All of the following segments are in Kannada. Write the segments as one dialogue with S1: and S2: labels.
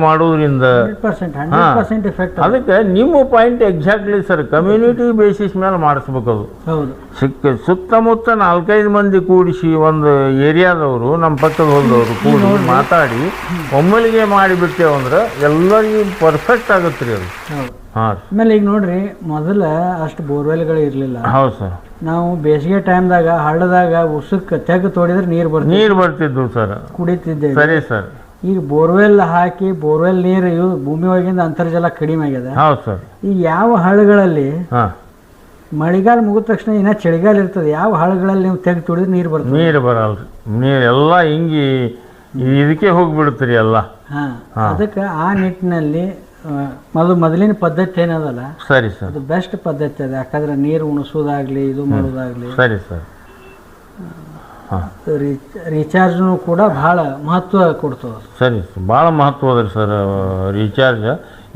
S1: ಮಾಡೋದ್ರಿಂದ
S2: ಇಫೆಕ್ಟ್
S1: ಅದಕ್ಕೆ ನಿಮ್ಮ point exactly sir community basis ಮೇಲೆ ಮಾಡಿಸ್ಬೇಕು ಅದು.
S2: ಹೌದು.
S1: ಸಿಕ್ಕ ಸುತ್ತಮುತ್ತ ನಾಲ್ಕೈದು ಮಂದಿ ಕೂಡಿಸಿ ಒಂದು ಏರಿಯಾದವರು ನಮ್ಮ ಪಕ್ಕದ ಹೋದವರು ಕೂಡಿ ಮಾತಾಡಿ ಒಮ್ಮಲಿಗೆ ಮಾಡಿಬಿಟ್ಟೇವು ಅಂದ್ರೆ ಎಲ್ಲರಿಗೂ ಪರ್ಫೆಕ್ಟ್ ಆಗುತ್ತೆ ರೀ ಅದು.
S2: ಆಮೇಲೆ ಈಗ ನೋಡ್ರಿ ಮೊದಲ ಅಷ್ಟು ಬೋರ್ವೆಲ್ಗಳು ಇರಲಿಲ್ಲ.
S1: ಹೌದು ಸರ್
S2: ನಾವು ಬೇಸಿಗೆ ಟೈಮ್ದಾಗ ಹಳ್ಳದಾಗ ಉಸುಕ್ ತೆಗ್ ತೋಡಿದ್ರೆ ನೀರು ಬರ್ತೀವಿ
S1: ನೀರು ಬರ್ತಿದ್ವು ಸರ್
S2: ಕುಡಿತಿದ್ದೆ
S1: ಸರಿ ಸರ್
S2: ಈಗ ಬೋರ್ವೆಲ್ ಹಾಕಿ ಬೋರ್ವೆಲ್ ನೀರು ಇವು ಭೂಮಿ ಒಳಗಿಂದ ಅಂತರ್ಜಲ ಕಡಿಮೆ ಆಗಿದೆ.
S1: ಹೌದು ಸರ್.
S2: ಈಗ ಯಾವ ಹಳ್ಳಗಳಲ್ಲಿ
S1: ಹಾಂ.
S2: ಮಳೆಗಾಲ ಮುಗಿದ ತಕ್ಷಣ ಇನ್ನ ಚಳಿಗಾಲ ಇರ್ತದೆ ಯಾವ ಹಳ್ಳಗಳಲ್ಲಿ ನೀವು ತೆಗೆದು ತುಳಿದ್ರೆ ನೀರು ಬರ್ತದೆ?
S1: ನೀರು ಬರಲ್ಲ. ನೀರು ಎಲ್ಲ ಹಿಂಗಿ ಇದಕ್ಕೆ ಹೋಗ್ಬಿಡುತ್ತೆ ರೀ ಎಲ್ಲ.
S2: ಹಾ. ಅದಕ್ಕೆ ಆ ನಿಟ್ಟಿನಲ್ಲಿ ಮೊದಲು ಮೊದಲಿನ ಪದ್ಧತಿ ಏನದಲ್ಲ?
S1: ಸರಿ ಸರ್.
S2: ಅದು ಬೆಸ್ಟ್ ಪದ್ಧತಿ ಅದು. ಯಾಕಂದ್ರೆ ನೀರು ಉಣಿಸೋದಾಗ್ಲಿ ಇದು ಮಾಡೋದಾಗ್ಲಿ.
S1: ಸರಿ ಸರ್.
S2: ರೀಚಾರ್ಜ್ನು ಕೂಡ ಬಹಳ ಮಹತ್ವ ಕೊಡ್ತದೆ
S1: ಸರಿ ಭಾಳ ಮಹತ್ವ ಅದ ರೀ ಸರ್ ರೀಚಾರ್ಜ್.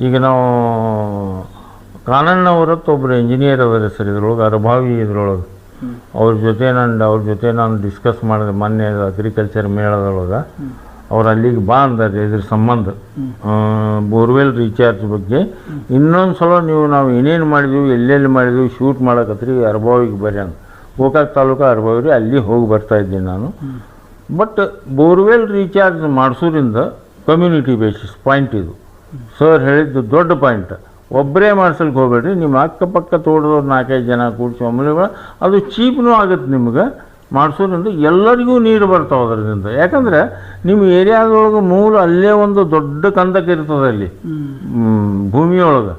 S1: ಈಗ ನಾವು ಕಾನಣ್ಣವರತ್ತು ಒಬ್ಬರು ಇಂಜಿನಿಯರ್ ಅದಾರೆ ಸರ್ ಇದ್ರೊಳಗೆ ಅರಭಾವಿ ಇದ್ರೊಳಗೆ. ಅವ್ರ ಜೊತೆ ನಾನು ಅವ್ರ ಜೊತೆ ನಾನು ಡಿಸ್ಕಸ್ ಮಾಡಿದೆ ಮೊನ್ನೆ ಅಗ್ರಿಕಲ್ಚರ್ ಮೇಳದೊಳಗೆ. ಅವ್ರು ಅಲ್ಲಿಗೆ ಬಾ ಅಂದಾರೆ ಇದ್ರ ಸಂಬಂಧ. ಬೋರ್ವೆಲ್ ರೀಚಾರ್ಜ್ ಬಗ್ಗೆ. ಇನ್ನೊಂದು ಸಲ ನೀವು ನಾವು ಏನೇನು ಮಾಡಿದ್ವಿ ಎಲ್ಲೆಲ್ಲಿ ಮಾಡಿದ್ವಿ ಶೂಟ್ ಮಾಡಕತ್ರಿ ಅರ್ಭಾವಿಗೆ ಬರ್ರಿ ಅಂತ. ಗೋಕಾಕ್ ತಾಲೂಕು ಅರಭಾವಿ ರೀ ಅಲ್ಲಿ ಹೋಗಿ ಬರ್ತಾ ಇದ್ದೀನಿ ನಾನು. ಬಟ್ ಬೋರ್ವೆಲ್ ರೀಚಾರ್ಜ್ ಮಾಡಿಸೋದ್ರಿಂದ ಕಮ್ಯುನಿಟಿ ಬೇಸಿಸ್ ಪಾಯಿಂಟ್ ಇದು. ಸರ್ ಹೇಳಿದ್ದು ದೊಡ್ಡ ಪಾಯಿಂಟ್ ಒಬ್ಬರೇ ಮಾಡ್ಸಲಿಕ್ಕೆ ಹೋಗ್ಬೇಡ್ರಿ ನಿಮ್ಮ ಅಕ್ಕಪಕ್ಕ ತೋಟದವ್ರು ನಾಲ್ಕೈದು ಜನ ಕೂಡಿಸಿ ಒಮ್ಮೆ ಅದು ಚೀಪ್ನೂ ಆಗುತ್ತೆ ನಿಮ್ಗೆ. ಮಾಡಿಸೋದ್ರಿಂದ ಎಲ್ಲರಿಗೂ ನೀರು ಬರ್ತಾವೆ ಅದರಿಂದ ಯಾಕಂದ್ರೆ ನಿಮ್ಮ ಏರಿಯಾದೊಳಗೆ ಮೂರು ಅಲ್ಲೇ ಒಂದು ದೊಡ್ಡ ಕಂದಕ ಇರ್ತದೆ ಅಲ್ಲಿ. ಭೂಮಿಯೊಳಗೆ.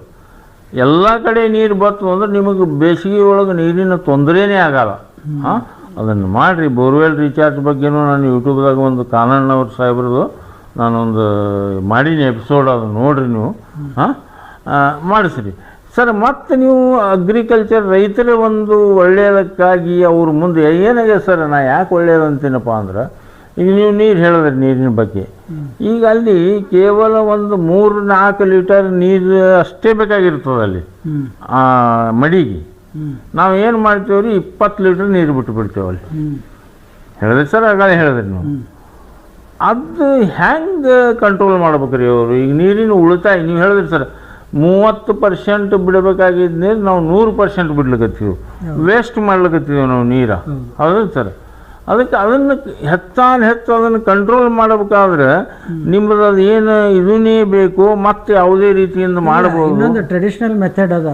S1: ಎಲ್ಲ ಕಡೆ ನೀರು ಬತ್ತು ಅಂದ್ರೆ ನಿಮಗೆ ಬೇಸಿಗೆ ಒಳಗೆ ನೀರಿನ ತೊಂದರೆನೇ ಆಗಲ್ಲ. ಹಾಂ? ಅದನ್ನು ಮಾಡಿರಿ. ಬೋರ್ವೆಲ್ ರೀಚಾರ್ಜ್ ಬಗ್ಗೆನೂ ನಾನು ಯೂಟ್ಯೂಬ್ದಾಗ ಒಂದು ಕಾನಣ್ಣವ್ರ ಸಾಹೇಬ್ರದ್ದು ನಾನೊಂದು ಮಾಡೀನಿ ಎಪಿಸೋಡ್ ಅದು ನೋಡಿರಿ ನೀವು. ಹಾಂ? ಮಾಡಿಸ್ರಿ. ಸರ್ ಮತ್ತು ನೀವು ಅಗ್ರಿಕಲ್ಚರ್ ರೈತರ ಒಂದು ಒಳ್ಳೆಯದಕ್ಕಾಗಿ ಅವ್ರ ಮುಂದೆ ಏನಾಗಿದೆ ಸರ್? ನಾ ಯಾಕೆ ಒಳ್ಳೆಯದು ಅಂತೀನಪ್ಪ ಅಂದ್ರೆ ಈಗ ನೀವು ನೀರು ಹೇಳಿದ್ರಿ ನೀರಿನ ಬಗ್ಗೆ. ಈಗ ಅಲ್ಲಿ ಕೇವಲ ಒಂದು ಮೂರು ನಾಲ್ಕು ಲೀಟರ್ ನೀರು ಅಷ್ಟೇ ಬೇಕಾಗಿರ್ತದೆ ಅಲ್ಲಿ ಆ ಮಡಿಗೆ. ನಾವು ಏನು ಮಾಡ್ತೀವಿ ರೀ ಇಪ್ಪತ್ತು ಲೀಟ್ರ್ ನೀರು ಬಿಟ್ಟು ಬಿಡ್ತೇವೆ ಅಲ್ಲಿ. ಹೇಳಿದ್ರೆ ಸರ್ ಆಗಾಳೆ ಹೇಳಿದ್ರಿ ನೀವು. ಅದು ಹೆಂಗೆ ಕಂಟ್ರೋಲ್ ಮಾಡ್ಬೇಕು ರೀ ಅವರು? ಈಗ ನೀರಿನ ಉಳಿತಾಯ ನೀವು ಹೇಳಿದ್ರಿ ಸರ್ ಮೂವತ್ತು ಪರ್ಸೆಂಟ್ ಬಿಡಬೇಕಾಗಿದ್ದ ನೀರು ನಾವು ನೂರು ಪರ್ಸೆಂಟ್ ಬಿಡ್ಲಿಕತ್ತೀವಿ. ವೇಸ್ಟ್ ಮಾಡ್ಲಿಕ್ಕತ್ತೀವಿ ನಾವು ನೀರು. ಹೌದು ಸರ್. ಅದಕ್ಕೆ ಅದನ್ನು ಹೆಚ್ಚಾನ್ ಹೆಚ್ಚು ಅದನ್ನು ಕಂಟ್ರೋಲ್ ಮಾಡಬೇಕಾದ್ರೆ ನಿಮ್ಮದು ಅದು ಏನು ಇದನ್ನೇ ಬೇಕು ಮತ್ತೆ ಯಾವುದೇ ರೀತಿಯಿಂದ ಮಾಡಬಹುದು.
S2: ಇನ್ನೊಂದು ಟ್ರೆಡಿಷನಲ್ ಮೆಥಡ್ ಅದ.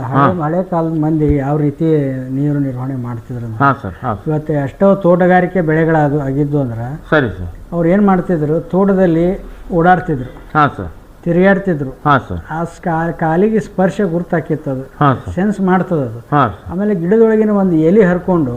S2: ಹಳೆ ಕಾಲದ ಮಂದಿ ಯಾವ ರೀತಿ ನೀರು ನಿರ್ವಹಣೆ ಮಾಡ್ತಿದ್ರು ಅಂದ್ರೆ
S1: ಹಾಂ ಸರ್ ಹಾಂ
S2: ಇವತ್ತು ಎಷ್ಟೋ ತೋಟಗಾರಿಕೆ ಬೆಳೆಗಳಾದು ಆಗಿದ್ದು ಅಂದ್ರೆ
S1: ಸರಿ ಸರ್.
S2: ಅವ್ರು ಏನು ಮಾಡ್ತಿದ್ರು? ತೋಟದಲ್ಲಿ ಓಡಾಡ್ತಿದ್ರು.
S1: ಹಾಂ ಸರ್.
S2: ತಿರುಗಾಡ್ತಿದ್ರು.
S1: ಹಾಂ ಸರ್.
S2: ಆ ಕಾಲಿಗೆ ಸ್ಪರ್ಶ ಗುರ್ತಾಕಿತ್ತು ಅದು. ಸೆನ್ಸ್ ಮಾಡ್ತದ ಅದು. ಆಮೇಲೆ ಗಿಡದೊಳಗಿನ ಒಂದು ಎಲೆ ಹರ್ಕೊಂಡು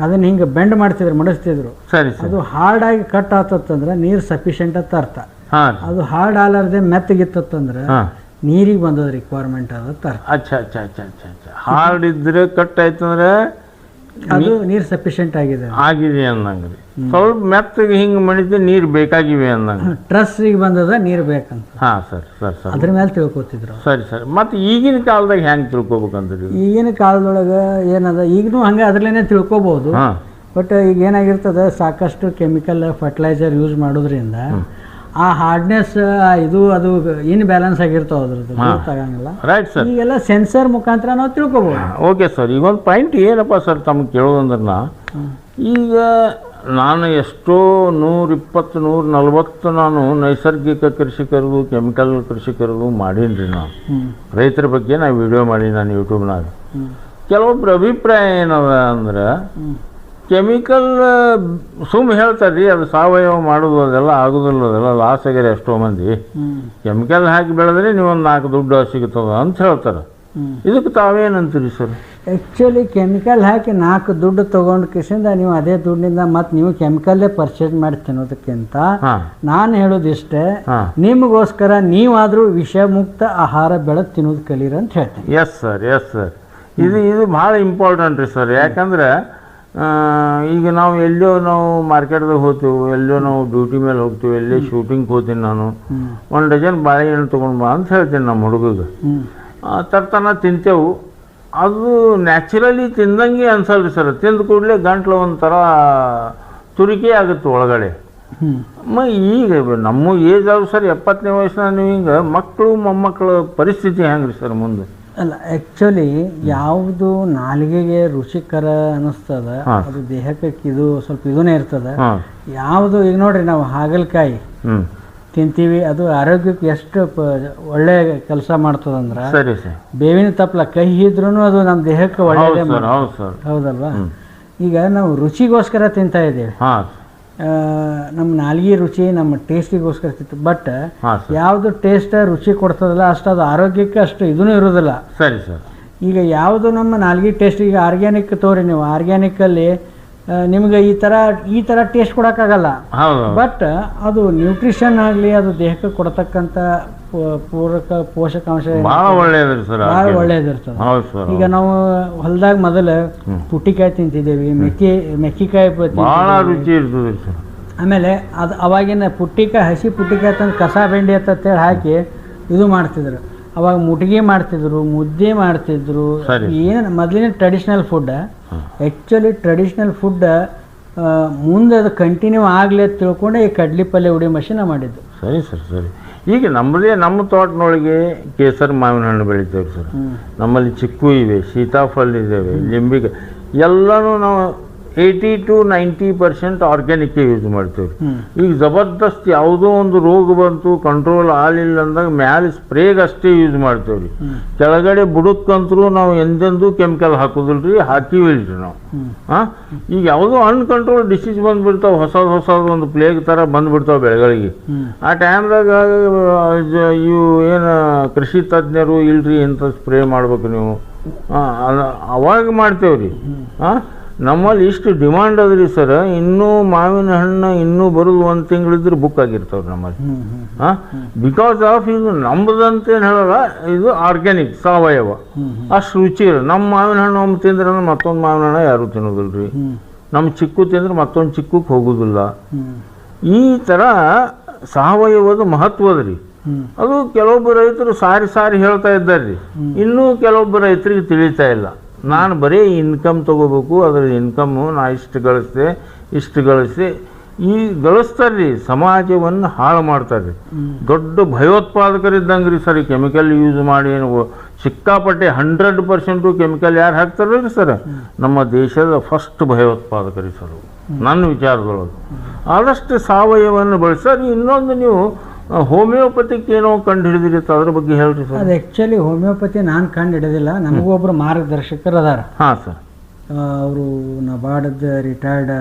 S2: ಅದನ್ನ ಹಿಂಗೆ ಬೆಂಡ್ ಮಾಡ್ತಿದ್ರು ಮಡಿಸ್ತಿದ್ರು.
S1: ಸರಿ ಸರ್.
S2: ಅದು ಹಾರ್ಡ್ ಆಗಿ ಕಟ್ ಆತತ್ತಂದ್ರೆ ನೀರು ಸಫಿಷಿಯಂಟ್ ಅಂತ ಅರ್ಥ.
S1: ಹಾಂ
S2: ಅದು ಹಾರ್ಡ್ ಆಲಾರ್ದೆ ಮೆತ್ತಗಿತ್ತಂದ್ರೆ
S1: ಹಾಂ.
S2: ನೀರಿಗೆ ಬಂದದ ರಿಕ್ವೈರ್ಮೆಂಟ್ ಅದ ಅರ್ಥ
S1: ಅಚ್ಚ ಅಚ್ಚ ಅಚ್ಚ ಅಚ್ಚ ಅಚ್ಚ. ಹಾರ್ಡ್ ಇದ್ರೆ ಕಟ್ ಆಯ್ತು ಅಂದ್ರೆ
S2: ಅದು ನೀರು ಸಫಿಷಿಯಂಟ್ ಆಗಿದೆ.
S1: ಆಗಿದೆ ಅನ್ನಂಗೆ ರೀ ಸ್ವಲ್ಪ ಮೆತ್ತಗೆ ಹಿಂಗೆ ಮಣಿದ್ರೆ ನೀರು ಬೇಕಾಗಿವೆ ಅನ್ನಂಗೆ
S2: ಟ್ರಸ್ಸಿಗೆ ಬಂದದ ನೀರು ಬೇಕಂತ.
S1: ಹಾಂ ಸರ್ ಸರ್ ಸರ್.
S2: ಅದ್ರ ಮೇಲೆ ತಿಳ್ಕೊತಿದ್ರು.
S1: ಸರಿ ಸರ್. ಮತ್ತು ಈಗಿನ ಕಾಲದಾಗ ಹೆಂಗೆ ತಿಳ್ಕೊಬೇಕಂದ್ರಿ?
S2: ಈಗಿನ ಕಾಲದೊಳಗೆ ಏನದ ಈಗನು ಹಂಗೆ ಅದ್ರಲ್ಲೇನೆ ತಿಳ್ಕೊಬೋದು. ಬಟ್ ಈಗ ಏನಾಗಿರ್ತದೆ ಸಾಕಷ್ಟು ಕೆಮಿಕಲ್ ಫರ್ಟಿಲೈಸರ್ ಯೂಸ್ ಮಾಡೋದ್ರಿಂದ ಆ ಹಾರ್ಡ್ನೆಸ್ ಇದು ಅದು ಇನ್ ಬ್ಯಾಲೆನ್ಸ್ ಆಗಿರ್ತಾವ ಅದ್ರದ್ದು ಗೊತ್ತಾಗಂಗಿಲ್ಲ
S1: ರೈಟ್ ಸರ್
S2: ಈಗೆಲ್ಲ ಸೆನ್ಸರ್ ಮುಖಾಂತರ ನಾವು ತಿಳ್ಕೊಬೋದು.
S1: ಓಕೆ ಸರ್ ಈಗ ಒಂದು ಪಾಯಿಂಟ್ ಏನಪ್ಪ ಸರ್ ತಮಗೆ ಕೇಳೋದಂದ್ರೆ ನಾ ಈಗ ನಾನು ಎಷ್ಟೋ ನೂರ ಇಪ್ಪತ್ತು ನೂರ ನಲ್ವತ್ತು ನಾನು ನೈಸರ್ಗಿಕ ಕೃಷಿಕರದು ಕೆಮಿಕಲ್ ಕೃಷಿಕರದು ಮಾಡೀನಿ ರೀ ನಾನು. ರೈತರ ಬಗ್ಗೆ ನಾನು ವಿಡಿಯೋ ಮಾಡಿ ನಾನು ಯೂಟ್ಯೂಬ್ನಾಗ
S2: ಕೆಲವೊಬ್ಬರ
S1: ಕೆಲವೊಬ್ರು ಅಭಿಪ್ರಾಯ ಏನದ ಅಂದ್ರೆ ಕೆಮಿಕಲ್ ಸುಮ್ ಹೇಳ್ತಾರೆ ರೀ ಅದು ಸಾವಯವ ಮಾಡೋದು ಅದೆಲ್ಲ ಆಗೋದಿಲ್ಲ ಅದೆಲ್ಲ ಲಾಸ್ ಆಗ್ಯಾರ ಎಷ್ಟೋ ಮಂದಿ. ಕೆಮಿಕಲ್ ಹಾಕಿ ಬೆಳೆದ್ರೆ ನೀವೊಂದು ನಾಲ್ಕು ದುಡ್ಡು ಸಿಗುತ್ತದ ಅಂತ ಹೇಳ್ತಾರೆ. ಇದಕ್ಕೆ ತಾವೇನಂತೀರಿ ಸರ್?
S2: ಆ್ಯಕ್ಚುಲಿ ಕೆಮಿಕಲ್ ಹಾಕಿ ನಾಲ್ಕು ದುಡ್ಡು ತೊಗೊಂಡು ಕಿಸಿಂದ ನೀವು ಅದೇ ದುಡ್ಡಿಂದ ಮತ್ತೆ ನೀವು ಕೆಮಿಕಲ್ಲೇ ಪರ್ಚೇಸ್ ಮಾಡಿ ತಿನ್ನೋದಕ್ಕಿಂತ ನಾನು ಹೇಳೋದಿಷ್ಟೇ
S1: ಇಷ್ಟೇ
S2: ನಿಮಗೋಸ್ಕರ ನೀವಾದರೂ ವಿಷಮುಕ್ತ ಆಹಾರ ಬೆಳೆದು ತಿನ್ನೋದು ಕಲೀರಿ ಅಂತ ಹೇಳ್ತೀನಿ.
S1: ಎಸ್ ಸರ್ ಎಸ್ ಸರ್ ಇದು ಇದು ಭಾಳ ಇಂಪಾರ್ಟೆಂಟ್ ರೀ ಸರ್ ಯಾಕಂದ್ರೆ ಈಗ ನಾವು ಎಲ್ಲೋ ನಾವು ಮಾರ್ಕೆಟ್ದಾಗ ಹೋಗ್ತೀವಿ ಎಲ್ಲೋ ನಾವು ಡ್ಯೂಟಿ ಮೇಲೆ ಹೋಗ್ತೀವಿ ಎಲ್ಲೇ ಶೂಟಿಂಗ್ ಹೋಗ್ತೀನಿ ನಾನು. ಒಂದು ಡಜನ್ ಬಾಳೆಹಣ್ಣು ತೊಗೊಂಡು ಬಾ ಅಂತ ಹೇಳ್ತೀನಿ ನಮ್ಮ ಹುಡುಗಗೆ. ತರ್ತಾನ ತಿಂತೇವು. ಅದು ನ್ಯಾಚುರಲಿ ತಿಂದಂಗೆ ಅನ್ಸಲ್ರಿ ಸರ್ ತಿಂದ ಕೂಡಲೇ ಗಂಟ್ಲು ಒಂಥರ ತುರಿಕೆ ಆಗುತ್ತೆ ಒಳಗಡೆ. ಮ ಈಗ ನಮ್ಮ ಏಜ್ ಆದ್ರು ಸರ್ ಎಪ್ಪತ್ತನೇ ವಯಸ್ಸಿನ ನೀವು ಹಿಂಗೆ ಮಕ್ಕಳು ಮೊಮ್ಮಕ್ಕಳ ಪರಿಸ್ಥಿತಿ ಹೆಂಗ್ರಿ ಸರ್ ಮುಂದೆ?
S2: ಅಲ್ಲ ಆ್ಯಕ್ಚುಲಿ ಯಾವುದು ನಾಲಿಗೆಗೆ ರುಚಿಕರ ಅನ್ನಿಸ್ತದ
S1: ಹಾ.
S2: ಅದು ದೇಹಕ್ಕೆ ಇದು ಸ್ವಲ್ಪ ಇದನ್ನೇ ಇರ್ತದ. ಯಾವುದು ಈಗ ನೋಡ್ರಿ ನಾವು ಹಾಗಲಕಾಯಿ ತಿಂತೀವಿ ಅದು ಆರೋಗ್ಯಕ್ಕೆ ಎಷ್ಟು ಒಳ್ಳೆ ಕೆಲಸ ಮಾಡ್ತದಂದ್ರೆ ಬೇವಿನ ತಪ್ಪಲ ಕಹಿ ಇದ್ರೂ ಅದು ನಮ್ಮ ದೇಹಕ್ಕೆ ಒಳ್ಳೆಯದೇ ಹೌದಲ್ವಾ. ಈಗ ನಾವು ರುಚಿಗೋಸ್ಕರ ತಿಂತಾ ಇದ್ದೀವಿ. ನಮ್ಮ ನಾಲ್ಗೆ ರುಚಿ ನಮ್ಮ ಟೇಸ್ಟಿಗೋಸ್ಕರ ತಿಂತು ಬಟ್ ಯಾವುದು ಟೇಸ್ಟ್ ರುಚಿ ಕೊಡ್ತದಲ್ಲ ಅಷ್ಟು ಅದು ಆರೋಗ್ಯಕ್ಕೆ ಅಷ್ಟು ಇದೂ ಇರೋದಿಲ್ಲ.
S1: ಸರಿ ಸರ್.
S2: ಈಗ ಯಾವುದು ನಮ್ಮ ನಾಲ್ಗಿ ಟೇಸ್ಟ್ ಈಗ ಆರ್ಗ್ಯಾನಿಕ್ ತೋರಿ ನೀವು. ಆರ್ಗ್ಯಾನಿಕಲ್ಲಿ ನಿಮ್ಗೆ ಈ ಥರ ಈ ಥರ ಟೇಸ್ಟ್ ಕೊಡೋಕ್ಕಾಗಲ್ಲ. ಬಟ್ ಅದು ನ್ಯೂಟ್ರಿಷನ್ ಆಗಲಿ ಅದು ದೇಹಕ್ಕೆ ಕೊಡತಕ್ಕಂಥ ಪೂರಕ ಪೋಷಕಾಂಶ
S1: ಬಹಳ ಒಳ್ಳೇದ್ರಿ ಸರ್
S2: ಭಾಳ ಒಳ್ಳೇದಿರ್ತದೆ.
S1: ಹೌದು ಸರ್
S2: ಈಗ ನಾವು ಹೊಲದಾಗ ಮೊದಲ ಪುಟ್ಟಿಕಾಯಿ ತಿಂತಿದ್ದೇವೆ ಮೆಕ್ಕಿ ಮೆಕ್ಕಿಕಾಯಿ.
S1: ಭಾಳ ರುಚಿ ಇರ್ತದ್ರಿ ಸರ್.
S2: ಆಮೇಲೆ ಅದು ಅವಾಗಿನ ಪುಟ್ಟಿಕಾಯಿ ಹಸಿ ಪುಟ್ಟಿಕಾಯಿ ತಂದು ಕಸ ಬೆಂಡಿ ಅಂತೇಳಿ ಹಾಕಿ ಇದು ಮಾಡ್ತಿದ್ರು. ಅವಾಗ ಮುಟ್ಗಿ ಮಾಡ್ತಿದ್ರು ಮುದ್ದೆ ಮಾಡ್ತಿದ್ರು. ಏನು ಮೊದಲಿನ traditional food actually traditional food ಮುಂದೆ ಅದು ಕಂಟಿನ್ಯೂ ಆಗಲಿ ಅಂತ ತಿಳ್ಕೊಂಡೆ ಈ ಕಡ್ಲಿ ಪಲ್ಯ ಉಡಿ ಮಷಿನ ಮಾಡಿದ್ದು.
S1: ಸರಿ ಸರ್ ಸರಿ. ಈಗ ನಮ್ಮದೇ ನಮ್ಮ ತೋಟನೊಳಗೆ ಕೇಸರಿ ಮಾವಿನ ಹಣ್ಣು ಬೆಳಿತೇವೆ ಸರ್. ನಮ್ಮಲ್ಲಿ ಚಿಕ್ಕು ಇವೆ ಸೀತಾಫಲ ಇದ್ದಾವೆ ಲಿಂಬಿಗೆ ಎಲ್ಲನೂ ನಾವು ಏಯ್ಟಿ ಟು ನೈಂಟಿ ಪರ್ಸೆಂಟ್ ಆರ್ಗ್ಯಾನಿಕ್ಕೇ ಯೂಸ್ ಮಾಡ್ತೀವಿ. ಈಗ ಜಬರ್ದಸ್ತ್ ಯಾವುದೋ ಒಂದು ರೋಗ ಬಂತು ಕಂಟ್ರೋಲ್ ಆಗಲಿಲ್ಲ ಅಂದಾಗ ಮ್ಯಾಲೆ ಸ್ಪ್ರೇಗೆ ಅಷ್ಟೇ ಯೂಸ್ ಮಾಡ್ತೇವೆ ರೀ ಕೆಳಗಡೆ ಬುಡಕ್ಕಂತರೂ ನಾವು ಎಂದೆಂದೂ ಕೆಮಿಕಲ್ ಹಾಕೋದಿಲ್ಲ ರೀ ಹಾಕಿವಿಲ್ರಿ ನಾವು.
S2: ಹ್ಮ್.
S1: ಹಾಂ ಈಗ ಯಾವುದೋ ಅನ್ಕಂಟ್ರೋಲ್ ಡಿಸೀಸ್ ಬಂದುಬಿಡ್ತಾವೆ ಹೊಸದು ಹೊಸದು ಒಂದು ಪ್ಲೇಗ್ ಥರ ಬಂದುಬಿಡ್ತಾವೆ ಬೆಳೆಗಳಿಗೆ.
S2: ಆ
S1: ಟೈಮ್ದಾಗ ಇವು ಏನು ಕೃಷಿ ತಜ್ಞರು ಇಲ್ರಿ ಇಂಥ ಸ್ಪ್ರೇ ಮಾಡ್ಬೇಕು ನೀವು. ಅವಾಗ ಮಾಡ್ತೇವೆ ರೀ ಹಾಂ ನಮ್ಮಲ್ಲಿ ಇಷ್ಟು ಡಿಮಾಂಡ್ ಅದ ರೀ ಸರ್. ಇನ್ನೂ ಮಾವಿನ ಹಣ್ಣು ಇನ್ನೂ ಬರೋದು ಒಂದು ತಿಂಗಳಿದ್ರೆ ಬುಕ್ ಆಗಿರ್ತಾವೆ ನಮ್ಮಲ್ಲಿ. ಹಾಂ? ಬಿಕಾಸ್ ಆಫ್ ಇದು ನಮ್ಮದಂತೇನು ಹೇಳಲ್ಲ ಇದು ಆರ್ಗ್ಯಾನಿಕ್ ಸಾವಯವ. ಅಷ್ಟು ರುಚಿ ಇರೋ ನಮ್ಮ ಮಾವಿನ ಹಣ್ಣು ಒಮ್ಮೆ ತಿಂದ್ರೆ ಮತ್ತೊಂದು ಮಾವಿನ ಹಣ್ಣು ಯಾರೂ ತಿನ್ನೋದಿಲ್ರಿ. ರೀ ನಮ್ಮ ಚಿಕ್ಕು ತಿಂದ್ರೆ ಮತ್ತೊಂದು ಚಿಕ್ಕಕ್ಕೆ ಹೋಗೋದಿಲ್ಲ. ಈ ಥರ ಸಾವಯವದ ಮಹತ್ವದ್ರಿ ರೀ ಅದು ಕೆಲವೊಬ್ಬ ರೈತರು ಸಾರಿ ಸಾರಿ ಹೇಳ್ತಾ ಇದ್ದಾರೆ ರೀ ಇನ್ನೂ ಕೆಲವೊಬ್ಬ ರೈತರಿಗೆ ತಿಳಿತಾ ಇಲ್ಲ. ನಾನು ಬರೀ ಇನ್ಕಮ್ ತಗೋಬೇಕು ಅದರ ಇನ್ಕಮ್ಮು ನಾ ಇಷ್ಟು ಗಳಿಸ್ದೆ ಇಷ್ಟು ಗಳಿಸಿ ಈ ಗಳಿಸ್ತಾರೆ ರೀ ಸಮಾಜವನ್ನು ಹಾಳು ಮಾಡ್ತಾರೆ ರೀ ದೊಡ್ಡ ಭಯೋತ್ಪಾದಕರಿದ್ದಂಗೆ ರೀ ಸರ್ ಈ ಕೆಮಿಕಲ್ ಯೂಸ್ ಮಾಡಿ ಏನು ಸಿಕ್ಕಾಪಟ್ಟೆ ಹಂಡ್ರೆಡ್ ಪರ್ಸೆಂಟು ಕೆಮಿಕಲ್ ಯಾರು ಹಾಕ್ತಾರಲ್ರಿ ಸರ್? ನಮ್ಮ ದೇಶದ ಫಸ್ಟ್ ಭಯೋತ್ಪಾದಕರಿ ಸರ್. ನನ್ನ ವಿಚಾರದೊಳಗೆ. ಆದಷ್ಟು ಸಾವಯವವನ್ನು ಬಳಸಿ ಇನ್ನೊಂದು ನೀವು ಹೋಮಿಯೋಪತಿಕ್ ಏನೋ ಕಂಡು ಹಿಡಿದಿರಿ ಅದ್ರ ಬಗ್ಗೆ ಹೇಳ್ರಿ ಸರ್.
S2: ಅದು ಆ್ಯಕ್ಚುಲಿ ಹೋಮಿಯೋಪತಿ ನಾನು ಕಂಡು ಹಿಡಿದಿಲ್ಲ ನಮಗೂ ಒಬ್ಬರು ಮಾರ್ಗದರ್ಶಕರು ಅದಾರ.
S1: ಹಾಂ ಸರ್.
S2: ಅವರು NABARD retired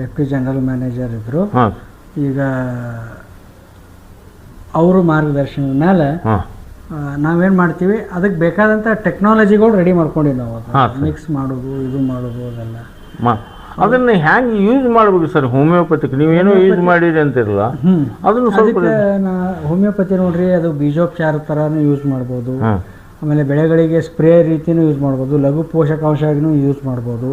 S2: deputy general manager ಇದ್ದರು
S1: ಹಾಂ.
S2: ಈಗ ಅವರು ಮಾರ್ಗದರ್ಶನದ ಮೇಲೆ ನಾವೇನು ಮಾಡ್ತೀವಿ ಅದಕ್ಕೆ ಬೇಕಾದಂಥ ಟೆಕ್ನಾಲಜಿಗಳು ರೆಡಿ ಮಾಡ್ಕೊಂಡಿವಿ ನಾವು. ಮಿಕ್ಸ್ ಮಾಡೋದು ಇದು ಮಾಡೋದು ಅದೆಲ್ಲ.
S1: ಅದನ್ನು ಹ್ಯಾಂಗೆ ಯೂಸ್ ಮಾಡ್ಬೇಕು ಸರ್? ಹೋಮಿಯೋಪತಿಕ್ ನೀವೇನೋ ಯೂಸ್ ಮಾಡಿರಿ ಅಂತಿರಲ್ಲ ಅದನ್ನು ಸ್ವಲ್ಪ
S2: ಹೋಮಿಯೋಪತಿ ನೋಡ್ರಿ ಅದು ಬೀಜೋಪಚಾರ ಥರನೂ ಯೂಸ್ ಮಾಡ್ಬೋದು. ಆಮೇಲೆ ಬೆಳೆಗಳಿಗೆ ಸ್ಪ್ರೇ ರೀತಿನೂ ಯೂಸ್ ಮಾಡ್ಬೋದು. ಲಘು ಪೋಷಕಾಂಶನೂ ಯೂಸ್ ಮಾಡ್ಬೋದು.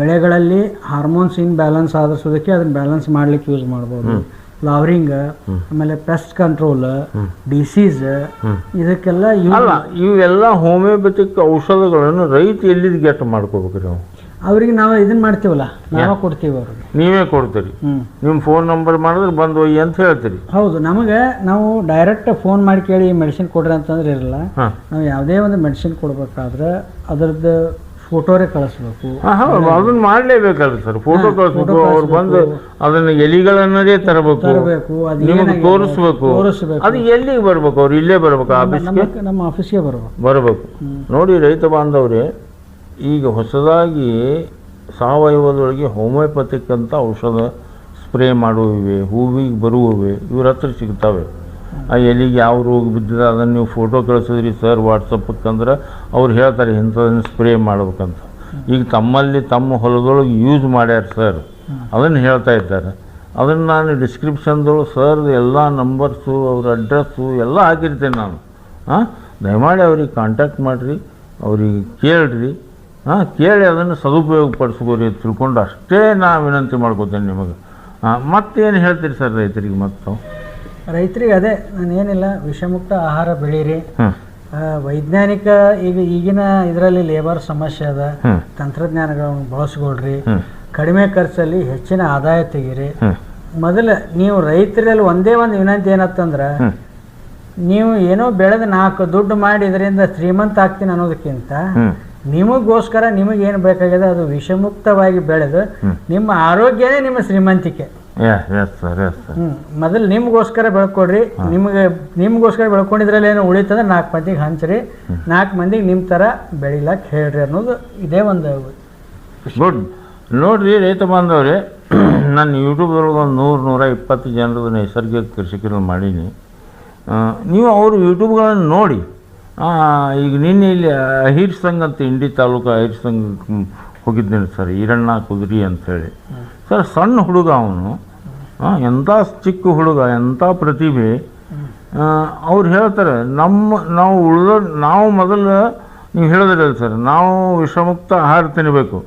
S2: ಬೆಳೆಗಳಲ್ಲಿ ಹಾರ್ಮೋನ್ಸ್ ಇನ್ ಬ್ಯಾಲೆನ್ಸ್ ಆದರ್ಸೋದಕ್ಕೆ ಅದನ್ನ ಬ್ಯಾಲೆನ್ಸ್ ಮಾಡ್ಲಿಕ್ಕೆ ಯೂಸ್ ಮಾಡ್ಬೋದು. ಫ್ಲವರಿಂಗ್ ಆಮೇಲೆ ಪೆಸ್ಟ್ ಕಂಟ್ರೋಲ್ ಡಿಸೀಸ್. ಇದಕ್ಕೆಲ್ಲ
S1: ಇವೆಲ್ಲ ಹೋಮಿಯೋಪತಿಕ್ ಔಷಧಗಳನ್ನು ರೈತ ಎಲ್ಲಿದ್ ಗೆಟ್ ಮಾಡ್ಕೋಬೇಕು ನಾವು
S2: ಅವ್ರಿಗೆ ನಾವು ಇದನ್ನ ಮಾಡ್ತೀವಲ್ಲ? ನಾವೇ ಕೊಡ್ತೀವಿ ಅವ್ರಿಗೆ.
S1: ನೀವೇ ಕೊಡ್ತೀರಿ. ನಿಮ್ಮ ಫೋನ್ ನಂಬರ್ ಮಾಡಿದ್ರೆ ಬಂದು ಒಯ್ಯಿ ಅಂತ ಹೇಳ್ತೀರಿ.
S2: ಹೌದು ನಮಗೆ ನಾವು ಡೈರೆಕ್ಟ್ ಫೋನ್ ಮಾಡಿ ಕೇಳಿ ಮೆಡಿಸಿನ್ ಕೊಡ್ರಿ ಅಂತಂದ್ರೆ ಇರಲ್ಲ. ನಾವು ಯಾವುದೇ ಒಂದು ಮೆಡಿಸಿನ್ ಕೊಡ್ಬೇಕಾದ್ರೆ ಅದರದ್ದು ಫೋಟೋರೇ ಕಳಿಸ್ಬೇಕು.
S1: ಅದನ್ನ ಮಾಡಲೇಬೇಕಲ್ಲ ಸರ್ ಫೋಟೋ ಕಳಿಸ್ಬೇಕು ಅವ್ರು ಬಂದು ಅದನ್ನ ಎಲಿಗಳನ್ನದೇ ತರಬೇಕು.
S2: ತರಬೇಕು
S1: ನಿಮಗೆ ತೋರಿಸ್ಬೇಕು. ಅದು ಎಲ್ಲಿಗೆ ಬರ್ಬೇಕು? ಅವ್ರು ಇಲ್ಲೇ ಬರ್ಬೇಕು ಆಫೀಸ್ಗೆ?
S2: ನಮ್ಮ ನಮ್ಮ ಆಫೀಸ್ಗೆ ಬರ್ಬೇಕು.
S1: ಬರಬೇಕು. ನೋಡಿ ರೈತ ಬಾಂಧವ್ರೆ ಈಗ ಹೊಸದಾಗಿ ಸಾವಯವದೊಳಗೆ ಹೋಮಿಯೋಪತಿಕ್ ಅಂತ ಔಷಧ ಸ್ಪ್ರೇ ಮಾಡುವಿವೆ, ಹೂವಿಗೆ ಬರುವವೆ, ಇವ್ರ ಹತ್ರ ಸಿಗ್ತವೆ. ಆ ಎಲಿಗೆ ಯಾವ ರೋಗ ಬಿದ್ದಿದೆ ಅದನ್ನು ನೀವು ಫೋಟೋ ಕಳಿಸಿದ್ರಿ ಸರ್ ವಾಟ್ಸಪ್ಪಕ್ಕೆ ಅಂದ್ರೆ ಅವ್ರು ಹೇಳ್ತಾರೆ ಇಂಥದನ್ನು ಸ್ಪ್ರೇ ಮಾಡ್ಬೇಕಂತ. ಈಗ ತಮ್ಮಲ್ಲಿ ತಮ್ಮ ಹೊಲದೊಳಗೆ ಯೂಸ್ ಮಾಡ್ಯಾರ ಸರ್. ಅದನ್ನು ಹೇಳ್ತಾ ಇದ್ದಾರೆ. ಅದನ್ನು ನಾನು ಡಿಸ್ಕ್ರಿಪ್ಷನ್ದೊಳಗೆ ಸರ್ ಎಲ್ಲ ನಂಬರ್ಸು, ಅವ್ರ ಅಡ್ರೆಸ್ಸು ಎಲ್ಲ ಹಾಕಿರ್ತೇನೆ ನಾನು. ಹಾಂ ದಯಮಾಡಿ ಅವ್ರಿಗೆ ಕಾಂಟ್ಯಾಕ್ಟ್ ಮಾಡಿರಿ, ಅವ್ರಿಗೆ ಕೇಳ್ರಿ. ಹಾಂ ಕೇಳಿ ಅದನ್ನು ಸದುಪಯೋಗ ಪಡಿಸ್ಕೋರಿ ಅಂತ ತಿಳ್ಕೊಂಡು ಅಷ್ಟೇ ನಾ ವಿನಂತಿ ಮಾಡ್ಕೋತೇನೆ ನಿಮಗೆ. ಮತ್ತೇನು ಹೇಳ್ತೀರಿ ಸರ್ ರೈತರಿಗೆ ಮತ್ತು?
S2: ರೈತರಿಗೆ ಅದೇ ನಾನು ಏನಿಲ್ಲ ವಿಷಮುಕ್ತ ಆಹಾರ ಬೆಳೀರಿ. ವೈಜ್ಞಾನಿಕ ಈಗ ಈಗಿನ ಇದರಲ್ಲಿ ಲೇಬರ್ ಸಮಸ್ಯೆ ಅದ. ತಂತ್ರಜ್ಞಾನಗಳನ್ನು ಬಳಸ್ಕೊಳ್ರಿ. ಕಡಿಮೆ ಖರ್ಚಲ್ಲಿ ಹೆಚ್ಚಿನ ಆದಾಯ ತೆಗೀರಿ. ಮೊದಲು ನೀವು ರೈತರಲ್ಲಿ ಒಂದೇ ಒಂದು ವಿನಂತಿ ಏನತ್ತಂದ್ರೆ ನೀವು ಏನೋ ಬೆಳೆದ ನಾಲ್ಕು ದುಡ್ಡು ಮಾಡಿ ಇದರಿಂದ ಶ್ರೀಮಂತ ಆಗ್ತೀನಿ ಅನ್ನೋದಕ್ಕಿಂತ ನಿಮಗೋಸ್ಕರ ನಿಮಗೆ ಏನು ಬೇಕಾಗಿದೆ ಅದು ವಿಷಮುಕ್ತವಾಗಿ ಬೆಳೆದು ನಿಮ್ಮ ಆರೋಗ್ಯನೇ ನಿಮ್ಮ ಶ್ರೀಮಂತಿಕೆ. ಮೊದಲು ನಿಮ್ಗೋಸ್ಕರ ಬೆಳ್ಕೊಡ್ರಿ. ನಿಮಗೆ ನಿಮ್ಗೋಸ್ಕರ ಬೆಳ್ಕೊಂಡಿದ್ರಲ್ಲಿ ಏನು ಉಳಿತಂದ್ರೆ ನಾಲ್ಕು ಮಂದಿಗೆ ಹಂಚ್ರಿ. ನಾಲ್ಕು ಮಂದಿಗೆ ನಿಮ್ಮ ಥರ ಬೆಳಿಲಕ್ಕೆ ಹೇಳ್ರಿ ಅನ್ನೋದು ಇದೇ ಒಂದು
S1: ಗುಡ್ ನೋಡ್ರಿ ರೈತ ಬಾಂಧವ್ರೆ ನಾನು ಯೂಟ್ಯೂಬ್ದೊಳಗೆ ಒಂದು ನೂರು ನೂರ ಇಪ್ಪತ್ತು ಜನರದ್ದು ನೈಸರ್ಗಿಕ ಕೃಷಿಕರನ್ನು ಮಾಡೀನಿ. ನೀವು ಅವರು ಯೂಟ್ಯೂಬ್ಗಳನ್ನು ನೋಡಿ ಈಗ ನಿನ್ನೆ ಇಲ್ಲಿ ಅಹಿರ್ ಸಂಘ ಅಂತ ಇಂಡಿ ತಾಲೂಕು ಅಹಿರ್ ಸಂಘ ಹೋಗಿದ್ದೇನೆ ಸರ್ ಈರಣ್ಣ ಕುದುರಿ ಅಂಥೇಳಿ ಸರ್, ಸಣ್ಣ ಹುಡುಗ ಅವನು. ಎಂಥ ಚಿಕ್ಕ ಹುಡುಗ ಎಂಥ ಪ್ರತಿಭೆ. ಅವ್ರು ಹೇಳ್ತಾರೆ, ನಮ್ಮ, ನಾವು ಉಳಿದ, ನಾವು ಮೊದಲು, ನೀವು ಹೇಳಿದ್ರಲ್ಲ ಸರ್, ನಾವು ವಿಷಮುಕ್ತ ಆಹಾರ ತಿನ್ನಬೇಕು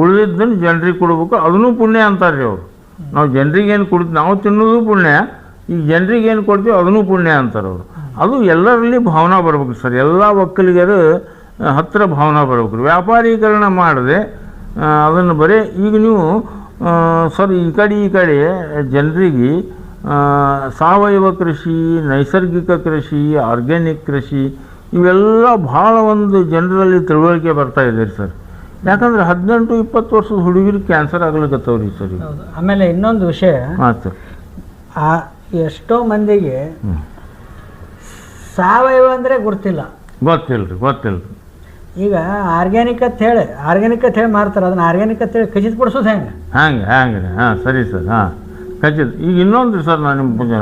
S1: ಉಳಿದಿದ್ದನ್ನು ಜನರಿಗೆ ಕೊಡಬೇಕು, ಅದನ್ನು ಪುಣ್ಯ ಅಂತಾರೆ ರೀ ಅವರು. ನಾವು ಜನರಿಗೆ ಏನು ಕೊಡ್ತೀವಿ ನಾವು ತಿನ್ನೋದು ಪುಣ್ಯ. ಈಗ ಜನರಿಗೆ ಏನು ಕೊಡ್ತೀವಿ ಅದನ್ನೂ ಪುಣ್ಯ ಅಂತಾರೆ ಅವರು. ಅದು ಎಲ್ಲರಲ್ಲಿ ಭಾವನಾ ಬರ್ಬೇಕು ಸರ್. ಎಲ್ಲ ಒಕ್ಕಲಿಗರು ಹತ್ತಿರ ಭಾವನಾ ಬರ್ಬೇಕು. ವ್ಯಾಪಾರೀಕರಣ ಮಾಡದೆ ಅದನ್ನು ಬರೀ ಈಗ ನೀವು ಸರ್ ಈ ಕಡೆ ಈ ಕಡೆ ಜನರಿಗೆ ಸಾವಯವ ಕೃಷಿ ನೈಸರ್ಗಿಕ ಕೃಷಿ ಆರ್ಗ್ಯಾನಿಕ್ ಕೃಷಿ ಇವೆಲ್ಲ ಭಾಳ ಒಂದು ಜನರಲ್ಲಿ ತಿಳುವಳಿಕೆ ಬರ್ತಾ ಇದೆ ಸರ್. ಯಾಕಂದ್ರೆ ಹದಿನೆಂಟು ಇಪ್ಪತ್ತು ವರ್ಷದ ಹುಡುಗರಿಗೆ ಕ್ಯಾನ್ಸರ್ ಆಗ್ಲಿಕ್ಕತ್ತವ್ರಿ ಸರ್
S2: ಆಮೇಲೆ ಇನ್ನೊಂದು ವಿಷಯ.
S1: ಹಾಂ ಸರ್
S2: ಆ ಎಷ್ಟೋ ಮಂದಿಗೆ ಸಾವಯವ ಅಂದರೆ ಗೊತ್ತಿಲ್ಲ.
S1: ಗೊತ್ತಿಲ್ರಿ ರೀ ಗೊತ್ತಿಲ್ಲ ರೀ
S2: ಈಗ ಆರ್ಗ್ಯಾನಿಕ್ ಅಂತ ಹೇಳಿ ಆರ್ಗ್ಯಾನಿಕ್ ಅಂತ ಹೇಳಿ ಮಾರ್ತಾರೆ ಅದನ್ನ ಆರ್ಗ್ಯಾನಿಕ್ ಅಂತ ಹೇಳಿ ಖಚಿತಪಡಿಸೋದು ಹೆಂಗೆ?
S1: ಹಂಗೆ ಹಂಗೆ ರೀ. ಹಾಂ ಸರಿ ಸರ್ ಹಾಂ. ಖಚಿತ ಈಗ ಇನ್ನೊಂದು ಸರ್ ನಾನು ನಿಮ್ಮ ಮುಂದೆ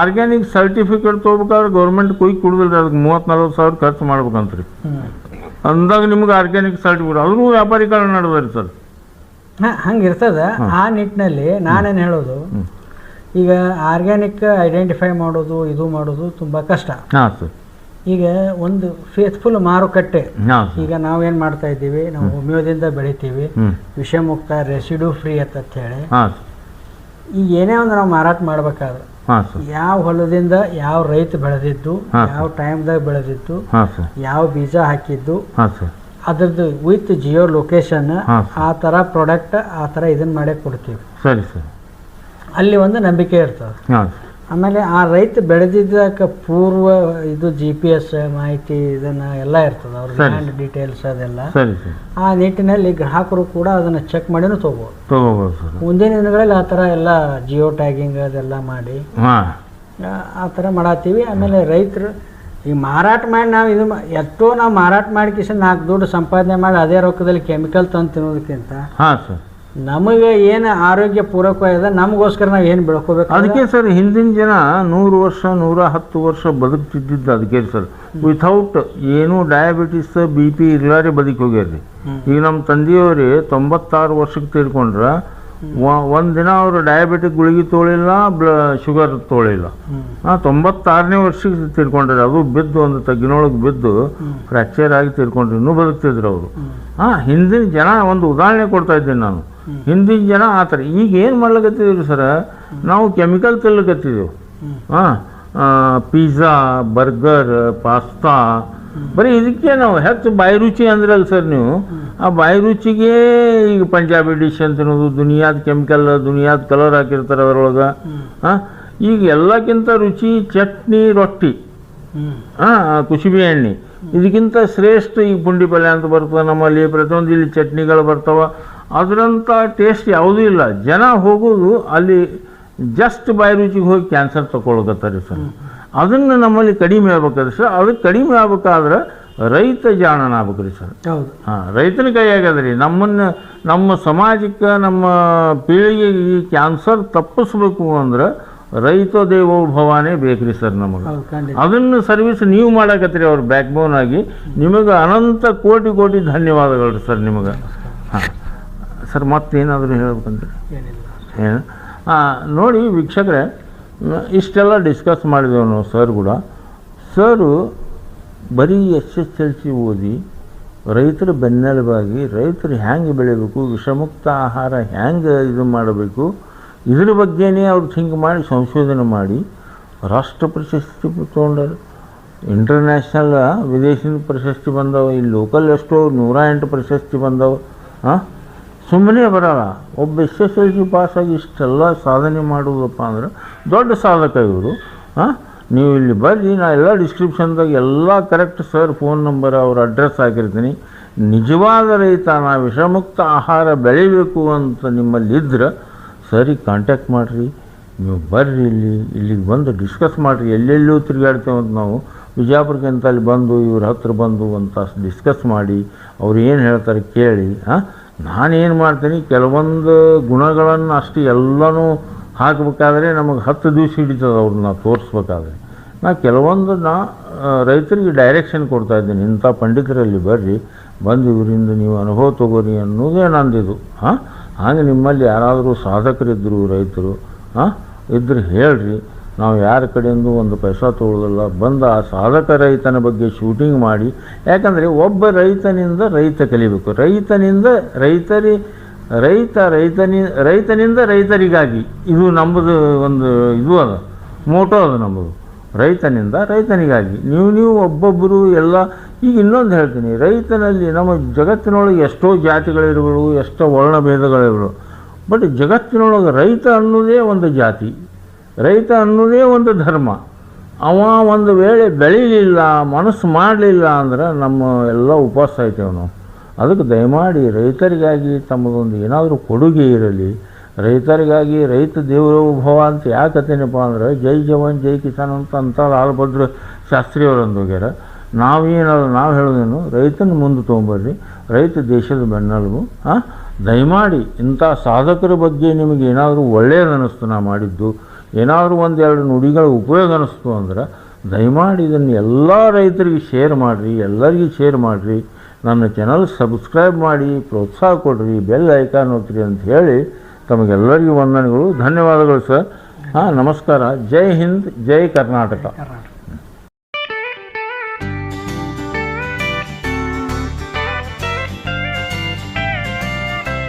S1: ಆರ್ಗ್ಯಾನಿಕ್ ಸರ್ಟಿಫಿಕೇಟ್ ತೊಗೋಬೇಕಾದ್ರೆ ಗೌರ್ಮೆಂಟ್ ಕುಯ್ ಕೊಡುದಿಲ್ಲ ರೀ ಅದಕ್ಕೆ ಮೂವತ್ತು ನಲ್ವತ್ತು ಸಾವಿರ ಖರ್ಚು ಮಾಡ್ಬೇಕಂತ ರೀ. ಅಂದಾಗ ನಿಮ್ಗೆ ಆರ್ಗ್ಯಾನಿಕ್ ಸರ್ಟಿಫಿಕೇಟ್ ಅದನ್ನು ವ್ಯಾಪಾರೀಕರಣ ನಡೆದ ಸರ್.
S2: ಹಾಂ ಹಂಗೆ ಇರ್ತದೆ. ಆ ನಿಟ್ಟಿನಲ್ಲಿ ನಾನೇನು ಹೇಳೋದು. ಈಗ ಆರ್ಗ್ಯಾನಿಕ್ ಐಡೆಂಟಿಫೈ ಮಾಡೋದು ಇದು ಮಾಡೋದು ತುಂಬ ಕಷ್ಟ. ಈಗ ಒಂದು ಫೇತ್ಫುಲ್ ಮಾರುಕಟ್ಟೆ. ಈಗ ನಾವೇನು ಮಾಡ್ತಾ ಇದ್ದೀವಿ? ನಾವು ಹೋಮಿಯೋದಿಂದ ಬೆಳಿತೀವಿ. ವಿಷಮುಕ್ತ ರೆಸಿಡ್ಯೂ ಫ್ರೀ ಅಂತ ಹೇಳಿ. ಈಗ ಏನೇ ಒಂದು ನಾವು ಮಾರಾಟ ಮಾಡ್ಬೇಕಾದ್ರೆ. ಯಾವ ಹೊಲದಿಂದ ಯಾವ ರೈತ ಬೆಳೆದಿದ್ದು. ಯಾವ ಟೈಮ್ದಾಗ ಬೆಳೆದಿದ್ದು ಯಾವ ಬೀಜ ಹಾಕಿದ್ದು ಅದ್ರದ್ದು ವಿತ್ ಜಿಯೋ ಲೊಕೇಶನ್ ಆ ಥರ ಪ್ರಾಡಕ್ಟ್ ಆ ಥರ ಇದನ್ನ ಮಾಡೇ ಕೊಡ್ತೀವಿ.
S1: ಸರಿ ಸರ್.
S2: ಅಲ್ಲಿ ಒಂದು ನಂಬಿಕೆ ಇರ್ತದೆ. ಆಮೇಲೆ ಆ ರೈತ ಬೆಳೆದಿದ್ದಕ್ಕೆ ಪೂರ್ವ ಇದು ಜಿ ಪಿ ಎಸ್ ಮಾಹಿತಿ ಇದನ್ನ ಎಲ್ಲ ಇರ್ತದೆ. ಅವ್ರ. ಲ್ಯಾಂಡ್ ಡೀಟೇಲ್ಸ್ ಅದೆಲ್ಲ. ಆ ನಿಟ್ಟಿನಲ್ಲಿ ಗ್ರಾಹಕರು ಕೂಡ ಅದನ್ನ ಚೆಕ್ ಮಾಡಿನೂ
S1: ತಗೋಬಹುದು
S2: ಮುಂದಿನ ದಿನಗಳಲ್ಲಿ ಆ ತರ ಎಲ್ಲ ಜಿಯೋ ಟ್ಯಾಗಿಂಗ್ ಅದೆಲ್ಲ ಮಾಡಿ. ಆ- ತರ ಥರ ಮಾಡತ್ತೀವಿ. ಆಮೇಲೆ ರೈತರು ಈ ಮಾರಾಟ ಮಾಡಿ ನಾವು ಇದು ಎಷ್ಟೋ ನಾವು ಮಾರಾಟ ಮಾಡಿ ಕಿಶನ್ ನಾಲ್ಕು ದುಡ್ಡು ಸಂಪಾದನೆ ಮಾಡಿ ಅದೇ ರೊಕ್ಕದಲ್ಲಿ ಕೆಮಿಕಲ್ ತಂದು ತಿನ್ನೋದಕ್ಕಿಂತ
S1: ಹಾಂ ಸರ್.
S2: ನಮಗೆ ಏನು ಆರೋಗ್ಯ ಪೂರಕವಾಗಿದೆ ನಮಗೋಸ್ಕರ ನಾವು ಏನು ಬೆಳ್ಕೋಬೇಕು
S1: ಅದಕ್ಕೆ ಸರ್ ಹಿಂದಿನ ಜನ ನೂರು ವರ್ಷ ನೂರ ಹತ್ತು ವರ್ಷ ಬದುಕ್ತಿದ್ದಿದ್ದು ಅದಕ್ಕೆ ಸರ್ ವಿಥೌಟ್ ಏನೂ ಡಯಾಬಿಟಿಸ್ ಬಿ ಪಿ ಇರ್ಲಾರಿ ಬದುಕಿ ಹೋಗ್ಯಾರ್ರಿ
S2: ಹ್ಮ್.
S1: ಈಗ ನಮ್ಮ ತಂದೆಯವ್ರಿ ತೊಂಬತ್ತಾರು ವರ್ಷಕ್ಕೆ ತೀರ್ಕೊಂಡ್ರೆ ಒಂದು ದಿನ ಅವರು ಡಯಾಬಿಟಿಕ್ ಗುಳಿಗೆ ತೋಳಿಲ್ಲ ಬ್ಲ ಶುಗರ್ ತೋಳಿಲ್ಲ ತೊಂಬತ್ತಾರನೇ ವರ್ಷಕ್ಕೆ ತೀರ್ಕೊಂಡ್ರೆ ಅದು ಬಿದ್ದು ಒಂದು ತಗ್ಗಿನೊಳಗೆ ಬಿದ್ದು. ಫ್ರ್ಯಾಕ್ಚರ್ ಆಗಿ ತೀರ್ಕೊಂಡ್ರು ಇನ್ನೂ ಬದುಕ್ತಿದ್ರು ಅವರು. ಹಾಂ ಹಿಂದಿನ ಜನ ಒಂದು ಉದಾಹರಣೆ ಕೊಡ್ತಾ ಇದ್ದೀನಿ ನಾನು. ಹಿಂದಿನ ಜನ ಆ ಥರ ಈಗ ಏನು ಮಾಡ್ಲಿಕ್ಕತ್ತಿದ್ದೀವಿ ಸರ ನಾವು ಕೆಮಿಕಲ್
S2: ತಿನ್ಲಿಕ್ಕತ್ತಿದ್ದೆವು.
S1: ಹಾಂ ಪಿಜ್ಜಾ ಬರ್ಗರ್ ಪಾಸ್ತಾ ಬರೀ ಇದಕ್ಕೆ ನಾವು ಹೆಚ್ಚು ಬಾಯಿ ರುಚಿ ಅಂದ್ರಲ್ಲ ಸರ್ ನೀವು ಆ ಬಾಯಿ ರುಚಿಗೆ ಈಗ ಪಂಜಾಬಿ ಡಿಶ್ ಅಂತ ಇರೋದು ದುನಿಯಾದ ಕೆಮಿಕಲ್ ದುನಿಯಾದ ಕಲರ್ ಹಾಕಿರ್ತಾರೆ ಅದರೊಳಗೆ. ಹಾಂ ಈಗ ಎಲ್ಲಕ್ಕಿಂತ ರುಚಿ ಚಟ್ನಿ, ರೊಟ್ಟಿ. ಹಾಂ ಕುಸುಬಿ ಎಣ್ಣೆ ಇದಕ್ಕಿಂತ ಶ್ರೇಷ್ಠ ಈಗ ಪುಂಡಿ ಪಲ್ಯ ಅಂತ ಬರ್ತದೆ ನಮ್ಮಲ್ಲಿ ಪ್ರತಿಯೊಂದು ಇಲ್ಲಿ ಚಟ್ನಿಗಳು ಬರ್ತಾವ ಅದರಂಥ ಟೇಸ್ಟ್ ಯಾವುದೂ ಇಲ್ಲ. ಜನ ಹೋಗೋದು ಅಲ್ಲಿ ಜಸ್ಟ್ ಬಾಯಿ ರುಚಿಗೆ ಹೋಗಿ ಕ್ಯಾನ್ಸರ್ ತಗೊಳ್ಕತ್ತಾರೆ ಸರ್. ಅದನ್ನು ನಮ್ಮಲ್ಲಿ ಕಡಿಮೆ ಆಗ್ಬೇಕಾದ್ರೆ ಸರ್ ಅದು ಕಡಿಮೆ ಆಗ್ಬೇಕಾದ್ರೆ ರೈತ ಜಾಣನ ಆಗ್ಬೇಕ್ರಿ ಸರ್.
S2: ಹೌದು.
S1: ಹಾಂ ರೈತನ ಕೈಯಾಗದ್ರಿ ನಮ್ಮನ್ನು ನಮ್ಮ ಸಮಾಜಕ್ಕೆ ನಮ್ಮ ಪೀಳಿಗೆಗೆ ಈ ಕ್ಯಾನ್ಸರ್ ತಪ್ಪಿಸ್ಬೇಕು ಅಂದ್ರೆ ರೈತ ದೇವೋ ಭವಾನೇ ಬೇಕ್ರಿ ಸರ್ ನಮಗೆ. ಅದನ್ನು ಸರ್ವಿಸ್ ನೀವು ಮಾಡಕತ್ತೀರಿ ಅವ್ರ ಬ್ಯಾಕ್ ಬೋನ್ ಆಗಿ. ನಿಮಗೆ ಅನಂತ ಕೋಟಿ ಕೋಟಿ ಧನ್ಯವಾದಗಳು ಸರ್ ನಿಮಗೆ. ಹಾಂ. ಸರ್ ಮತ್ತೇನಾದರೂ ಹೇಳ್ಬೇಕಂದ್ರೆ ಏನು ನೋಡಿ ವೀಕ್ಷಕರೇ ಇಷ್ಟೆಲ್ಲ ಡಿಸ್ಕಸ್ ಮಾಡಿದೆವು ನಾವು ಸರ್ ಕೂಡ. ಸರು ಬರೀ ಎಸ್ ಎಸ್ ಎಲ್ ಸಿ ಓದಿ ರೈತರ ಬೆನ್ನೆಲುಬಾಗಿ ರೈತರು ಹ್ಯಾಂಗೆ ಬೆಳಿಬೇಕು ವಿಷಮುಕ್ತ ಆಹಾರ ಹ್ಯಾಂಗೆ ಇದು ಮಾಡಬೇಕು ಇದ್ರ ಬಗ್ಗೆನೇ ಅವ್ರು ಥಿಂಕ್ ಮಾಡಿ ಸಂಶೋಧನೆ ಮಾಡಿ ರಾಷ್ಟ್ರ ಪ್ರಶಸ್ತಿ ತೊಗೊಂಡರು. ಇಂಟರ್ನ್ಯಾಷನಲ್ ವಿದೇಶಿ ಪ್ರಶಸ್ತಿ ಬಂದವು ಇಲ್ಲಿ ಲೋಕಲ್ ಎಷ್ಟೋ ನೂರ ಎಂಟು ಪ್ರಶಸ್ತಿ ಬಂದವು ಹಾಂ ಸುಮ್ಮನೆ ಬರಲ್ಲ. ಒಬ್ಬ ಎಸ್ ಎಸ್ ಎಲ್ ಸಿ ಪಾಸಾಗಿ ಇಷ್ಟೆಲ್ಲ ಸಾಧನೆ ಮಾಡುವುದಪ್ಪ ಅಂದ್ರೆ ದೊಡ್ಡ ಸಾಧಕ ಇವರು. ಹಾಂ ನೀವು ಇಲ್ಲಿ ಬರ್ರಿ, ನಾ ಎಲ್ಲ ಡಿಸ್ಕ್ರಿಪ್ಷನ್ದಾಗ ಎಲ್ಲ ಕರೆಕ್ಟ್ ಸರ್ ಫೋನ್ ನಂಬರ್ ಅವ್ರ ಅಡ್ರೆಸ್ ಹಾಕಿರ್ತೀನಿ. ನಿಜವಾದ ರೈತ, ನಾ ವಿಷಮುಕ್ತ ಆಹಾರ ಬೆಳಿಬೇಕು ಅಂತ ನಿಮ್ಮಲ್ಲಿ ಇದ್ದರೆ ಸರಿ ಕಾಂಟ್ಯಾಕ್ಟ್ ಮಾಡಿರಿ. ನೀವು ಬರ್ರಿ ಇಲ್ಲಿ, ಇಲ್ಲಿಗೆ ಬಂದು ಡಿಸ್ಕಸ್ ಮಾಡಿರಿ. ಎಲ್ಲೆಲ್ಲೂ ತಿರುಗಾಡ್ತೇವೆ ಅಂತ ನಾವು ವಿಜಯಪುರಕ್ಕೆ ಅಂತ ಅಲ್ಲಿ ಬಂದು, ಇವ್ರ ಹತ್ರ ಬಂದು ಅಂತ ಡಿಸ್ಕಸ್ ಮಾಡಿ, ಅವ್ರು ಏನು ಹೇಳ್ತಾರೆ ಕೇಳಿ ಹಾಂ ನಾನೇನು ಮಾಡ್ತೀನಿ, ಕೆಲವೊಂದು ಗುಣಗಳನ್ನು ಅಷ್ಟು ಎಲ್ಲನೂ ಹಾಕಬೇಕಾದ್ರೆ ನಮಗೆ ಹತ್ತು ದಿವಸ ಹಿಡಿತದೆ ಅವ್ರನ್ನ ತೋರಿಸ್ಬೇಕಾದ್ರೆ. ನಾ ಕೆಲವೊಂದು ನಾ ರೈತರಿಗೆ ಡೈರೆಕ್ಷನ್ ಕೊಡ್ತಾ ಇದ್ದೀನಿ. ಇಂಥ ಪಂಡಿತರಲ್ಲಿ ಬರ್ರಿ, ಬಂದು ಇವರಿಂದ ನೀವು ಅನುಭವ ತಗೋರಿ ಅನ್ನೋದೇ ನಂದಿದು. ಹಾಂ ಹಾಗೆ ನಿಮ್ಮಲ್ಲಿ ಯಾರಾದರೂ ಸಾಧಕರಿದ್ದರು ರೈತರು ಹಾಂ ಇದ್ರೆ ಹೇಳ್ರಿ. ನಾವು ಯಾರ ಕಡೆಯಿಂದ ಒಂದು ಪೈಸಾ ತೊಗೊಳ್ಳೋದಿಲ್ಲ ಬಂದ ಆ ಸಾಧಕ ರೈತನ ಬಗ್ಗೆ ಶೂಟಿಂಗ್ ಮಾಡಿ. ಯಾಕಂದರೆ ಒಬ್ಬ ರೈತನಿಂದ ರೈತ ಕಲಿಬೇಕು. ರೈತನಿಂದ ರೈತರಿ, ರೈತ ರೈತನಿ, ರೈತನಿಂದ ರೈತರಿಗಾಗಿ. ಇದು ನಮ್ಮದು ಒಂದು ಇದು ಅದ ಮೋಟೋ ಅದು ನಮ್ಮದು. ರೈತನಿಂದ ರೈತನಿಗಾಗಿ. ನೀವು ನೀವು ಒಬ್ಬೊಬ್ಬರು ಎಲ್ಲ, ಈಗ ಇನ್ನೊಂದು ಹೇಳ್ತೀನಿ. ರೈತನಲ್ಲಿ ನಮ್ಮ ಜಗತ್ತಿನೊಳಗೆ ಎಷ್ಟೋ ಜಾತಿಗಳಿರ್ಬೋದು ಎಷ್ಟೋ ವರ್ಣಭೇದಗಳಿರ್ಬೋದು ಬಟ್ ಜಗತ್ತಿನೊಳಗೆ ರೈತ ಅನ್ನೋದೇ ಒಂದು ಜಾತಿ. ರೈತ ಅನ್ನೋದೇ ಒಂದು ಧರ್ಮ. ಅವ ಒಂದು ವೇಳೆ ಬೆಳೀಲಿಲ್ಲ, ಮನಸ್ಸು ಮಾಡಲಿಲ್ಲ ಅಂದ್ರೆ ನಮ್ಮ ಎಲ್ಲ ಉಪವಾಸ ಆಯ್ತೇವೆ ನಾವು. ಅದಕ್ಕೆ ದಯಮಾಡಿ ರೈತರಿಗಾಗಿ ತಮ್ಮದೊಂದು ಏನಾದರೂ ಕೊಡುಗೆ ಇರಲಿ. ರೈತರಿಗಾಗಿ ರೈತ ದೇವರೋಭವ ಅಂತ ಯಾಕತ್ತೇನಪ್ಪ ಅಂದ್ರೆ, ಜೈ ಜವಾನ್, ಜೈ ಕಿಸಾನ್ ಅಂತ ಅಂತ ಲಾಲ್ಭದ್ರ ಶಾಸ್ತ್ರಿಯವರಂದು ಅಂದೋಗ್ಯಾರ ನಾವೇನಲ್ಲ ನಾವು ಹೇಳೋದೇನು, ರೈತನ ಮುಂದೆ ತೊಗೊಂಬರ್ರಿ, ರೈತ ದೇಶದ ಬೆನ್ನೆಲುಬು ದಯಮಾಡಿ ಇಂಥ ಸಾಧಕರ ಬಗ್ಗೆ ನಿಮಗೆ ಏನಾದರೂ ಒಳ್ಳೆಯದು ಅನ್ನಿಸ್ತು ನಾ ಮಾಡಿದ್ದು ಏನಾದರೂ ಒಂದೆರಡು ನುಡಿಗಳ ಉಪಯೋಗ ಅನ್ನಿಸ್ತು ಅಂದ್ರೆ, ದಯಮಾಡಿ ಇದನ್ನು ಎಲ್ಲ ರೈತರಿಗೆ ಶೇರ್ ಮಾಡಿರಿ, ಎಲ್ಲರಿಗೂ ಶೇರ್ ಮಾಡಿರಿ, ನನ್ನ ಚಾನಲ್ ಸಬ್ಸ್ಕ್ರೈಬ್ ಮಾಡಿ, ಪ್ರೋತ್ಸಾಹ ಕೊಡಿರಿ ಬೆಲ್ ಐಕಾನ್ ಒತ್ತಿರಿ ಅಂತ ಹೇಳಿ ತಮಗೆಲ್ಲರಿಗೂ ವಂದನೆಗಳು, ಧನ್ಯವಾದಗಳು ಸರ್ ಹಾಂ, ನಮಸ್ಕಾರ. ಜೈ ಹಿಂದ್, ಜೈ ಕರ್ನಾಟಕ.
S2: ಕರ್ನಾಟಕ.